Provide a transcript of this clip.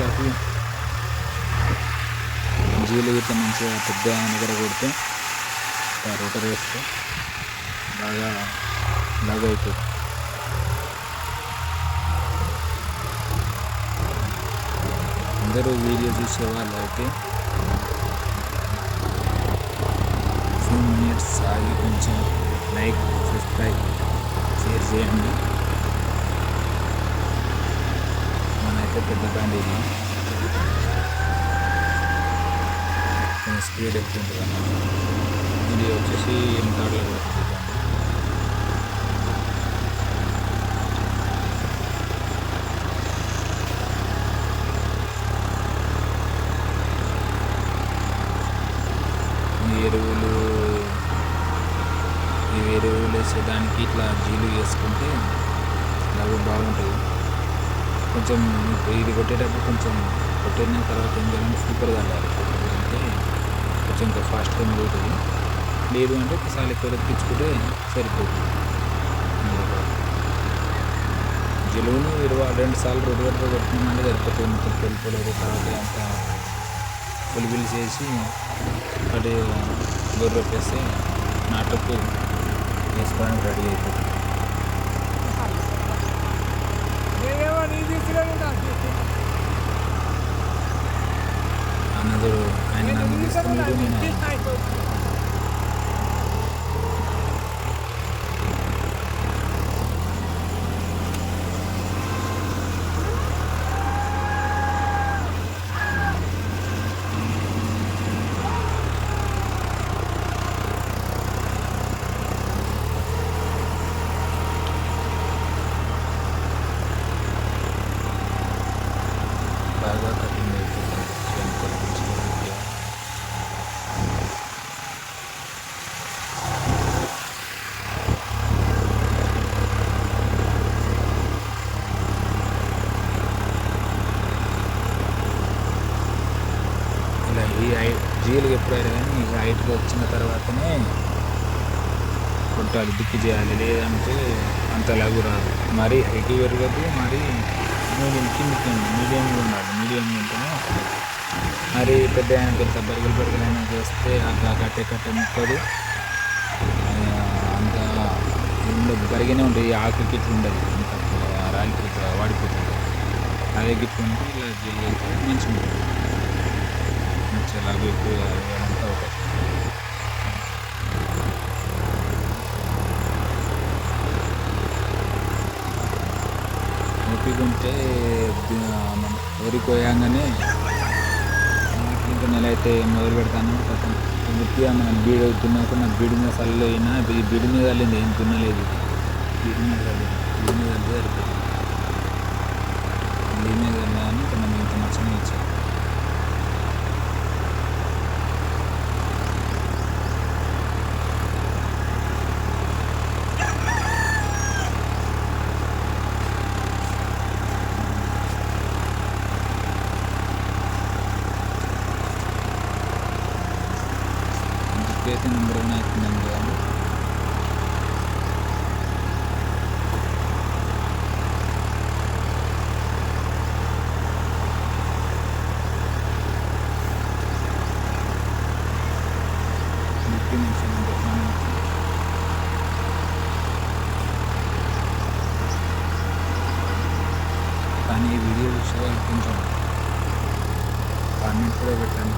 వాళ్ళకి జీలు గిట్ల మంచిగా పెద్ద దగ్గర కొడితే రోటర్ వేస్తే బాగా లాగ్ అవుతుంది. అందరూ వీడియో చూసే వాళ్ళు అయితే ఫ్యూ మినిట్స్ ఆగి కొంచెం లైక్ సబ్స్క్రైబ్ షేర్ చేయండి. పెద్ద బండి ఇది. కొంచెం స్పీడ్ ఎక్కువ ఉంటుంది ఇది వచ్చేసి ఎనిమిది కూడా తిరుగుతుంది ఎరువులు ఈ ఎరువులు వేసేదానికి ఇట్లా జీలు వేసుకుంటే అవి బాగుంటుంది కొంచెం ఇది కొట్టేటప్పుడు కొంచెం కొట్టిన తర్వాత ఏం చేయాలంటే సూపర్ తల్లాలి. అంటే కొంచెం ఇంకా ఫాస్ట్గా మిగులుతుంది లేదు. అంటే ఒకసారి ఎక్కువ తెప్పించుకుంటే సరిపోతుంది జలువును ఇరవై రెండు సార్లు రెండు గంటలు కొట్టినామంటే సరిపోతుంది. మొత్తం పెళ్ళిపోలేదు తర్వాత అంతా పులిపిలి చేసి అటు గొర్రె నాటకు వేసుకోవడానికి రెడీ అవుతుంది This type of జీలుగా ఎప్పుడైనా కానీ హైట్గా వచ్చిన తర్వాతనే కొట్టాలి దిక్కు చేయాలి. లేదంటే అంత లఘు రాదు. మరీ హైట్ పెరగదు మరీ మీడియం కిందికి మీడియంగా ఉండాలి మీడియం ఉంటేనే వస్తుంది. మరి పెద్ద పెద్ద బరుగులు బరుగులైనా చేస్తే అంత కట్టే కట్టే ముక్కదు. అంత ఉండదు. బరిగానే ఉంటుంది. ఆకు కిట్లు ఉండదు. అంత రాలిపోతుంది వాడిపోతుంది అదే గిట్లు ఉంటే ఇలా జీలు వెళ్తే మంచిగా ఉంటుంది మంచిగా లాగు ఎక్కువ అంతా ఒక ఓపిక ఉంటే మనం వరి కోయంగానే ఇంకా నెల అయితే మొదలు పెడతాను. కొంచెం పూర్తిగా మనం బీడు దున్నాక నాకు బీడి మీద చల్లు అయినా ఈ బీడి మీద చల్లింది ఏం దున్నలేదు బీడి మీద చల్లింది బీడి మీద వెళ్తే ఇంటికైతే నెంబర్ వన్ అవుతుందండి కదా ఫిఫ్టీ నిమిషం కానీ ఈ వీడియో చూసే వాళ్ళు కొంచెం కామెంట్ కూడా పెట్టండి